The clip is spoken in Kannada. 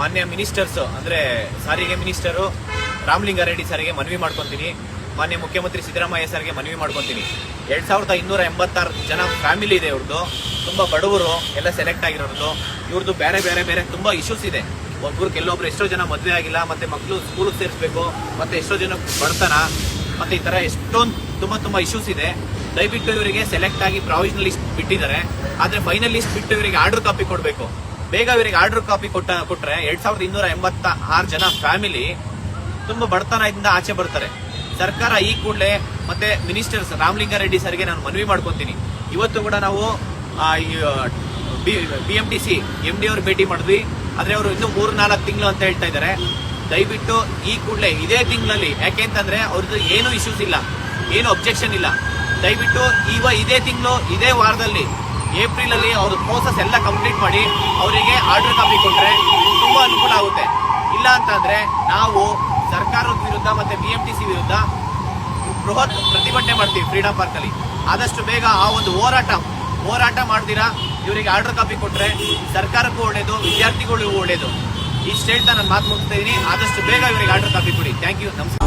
ಮಾನ್ಯ ಮಿನಿಸ್ಟರ್ಸ್, ಅಂದ್ರೆ ಸಾರಿಗೆ ಮಿನಿಸ್ಟರು ರಾಮಲಿಂಗಾರೆಡ್ಡಿ ಸರ್ಗೆ ಮನವಿ ಮಾಡ್ಕೊಂತೀನಿ. ಮಾನ್ಯ ಮುಖ್ಯಮಂತ್ರಿ ಸಿದ್ದರಾಮಯ್ಯ ಸರ್ಗೆ ಮನವಿ ಮಾಡ್ಕೊಂತೀನಿ. ಎರಡ್ ಸಾವಿರದ ಇನ್ನೂರ ಎಂಬತ್ತಾರು ಜನ ಫ್ಯಾಮಿಲಿ ಇದೆ ಇವ್ರದ್ದು ತುಂಬಾ ಬಡವರು, ಎಲ್ಲ ಸೆಲೆಕ್ಟ್ ಆಗಿರೋದು ಇವ್ರದ್ದು ಬೇರೆ ಬೇರೆ ಬೇರೆ ತುಂಬಾ ಇಶ್ಯೂಸ್ ಇದೆ. ಒಬ್ಬರು ಕೆಲವೊಬ್ರು ಎಷ್ಟೋ ಜನ ಮದುವೆ ಆಗಿಲ್ಲ, ಮತ್ತೆ ಮಕ್ಕಳು ಸ್ಕೂಲ್ಗೆ ಸೇರಿಸ್ಬೇಕು, ಮತ್ತೆ ಎಷ್ಟೋ ಜನ ಬಡತನ, ಮತ್ತೆ ಈ ತರ ಎಷ್ಟೊಂದು ತುಂಬಾ ತುಂಬಾ ಇಶ್ಯೂಸ್ ಇದೆ. ದಯವಿಟ್ಟು ಇವರಿಗೆ ಸೆಲೆಕ್ಟ್ ಆಗಿ ಪ್ರಾವಿಷನಲ್ ಲಿಸ್ಟ್ ಬಿಟ್ಟಿದ್ದಾರೆ. ಆದ್ರೆ ಫೈನಲ್ ಲಿಸ್ಟ್ ಬಿಟ್ಟು ಇವರಿಗೆ ಆರ್ಡರ್ ಕಾಪಿ ಕೊಡಬೇಕು. ಬೇಗ ಇವರಿಗೆ ಆರ್ಡರ್ ಕಾಪಿ ಕೊಟ್ಟ ಕೊಟ್ರೆ ಎರಡ್ ಸಾವಿರದ ಇನ್ನೂರ ಎಂಬತ್ತ ಆರು ಜನ ಫ್ಯಾಮಿಲಿ ತುಂಬಾ ಬಡತನದಿಂದ ಆಚೆ ಬರ್ತಾರೆ. ಸರ್ಕಾರ ಈ ಕೂಡಲೇ ಮತ್ತೆ ಮಿನಿಸ್ಟರ್ಸ್ ರಾಮಲಿಂಗಾರೆಡ್ಡಿ ಸರ್ಗೆ ನಾನು ಮನವಿ ಮಾಡ್ಕೊತೀನಿ. ಇವತ್ತು ಕೂಡ ನಾವು B M T C M D ಅವ್ರು ಭೇಟಿ ಮಾಡಿದ್ವಿ. ಆದ್ರೆ ಅವರು ಇನ್ನೂ ಮೂರು ನಾಲ್ಕು ತಿಂಗಳು ಅಂತ ಹೇಳ್ತಾ ಇದ್ದಾರೆ. ದಯವಿಟ್ಟು ಈ ಕೂಡಲೇ ಇದೇ ತಿಂಗಳಲ್ಲಿ, ಯಾಕೆ ಅಂತಂದ್ರೆ ಅವ್ರದ್ದು ಏನು ಇಶ್ಯೂಸ್ ಇಲ್ಲ. ಏನು ಅಬ್ಜೆಕ್ಷನ್ ಇಲ್ಲ. ದಯವಿಟ್ಟು ಇವ ಇದೇ ತಿಂಗಳು, ಇದೇ ವಾರದಲ್ಲಿ ಏಪ್ರಿಲ್ ಅಲ್ಲಿ ಅವ್ರ ಪ್ರೋಸೆಸ್ ಎಲ್ಲ ಕಂಪ್ಲೀಟ್ ಮಾಡಿ ಅವರಿಗೆ ಆರ್ಡರ್ ಕಾಪಿ ಕೊಟ್ರೆ ತುಂಬಾ ಅನುಕೂಲ ಆಗುತ್ತೆ. ಇಲ್ಲ ಅಂತಂದ್ರೆ ನಾವು ಸರ್ಕಾರದ ವಿರುದ್ಧ ಮತ್ತೆ ಬಿ ಎಂ ಟಿ ಸಿ ವಿರುದ್ಧ ಬೃಹತ್ ಪ್ರತಿಭಟನೆ ಮಾಡ್ತೀವಿ ಫ್ರೀಡಂ ಪಾರ್ಕ್ ಅಲ್ಲಿ ಆದಷ್ಟು ಬೇಗ ಆ ಒಂದು ಹೋರಾಟ ಹೋರಾಟ ಮಾಡ್ತೀರಾ ಇವರಿಗೆ ಆರ್ಡರ್ ಕಾಪಿ ಕೊಟ್ರೆ ಸರ್ಕಾರಕ್ಕೂ ಒಳ್ಳೇದು, ವಿದ್ಯಾರ್ಥಿಗಳಿಗೂ ಒಳ್ಳೇದು. ಇಷ್ಟು ಹೇಳ್ತಾ ನಾನು ಮಾತು ಮುಗಿಸ್ತಾ ಇದ್ದೀನಿ ಆದಷ್ಟು ಬೇಗ ಇವರಿಗೆ ಆರ್ಡರ್ ಕಾಪಿ ಕೊಡಿ. ಥ್ಯಾಂಕ್ ಯು ನಮಸ್ಕಾರ.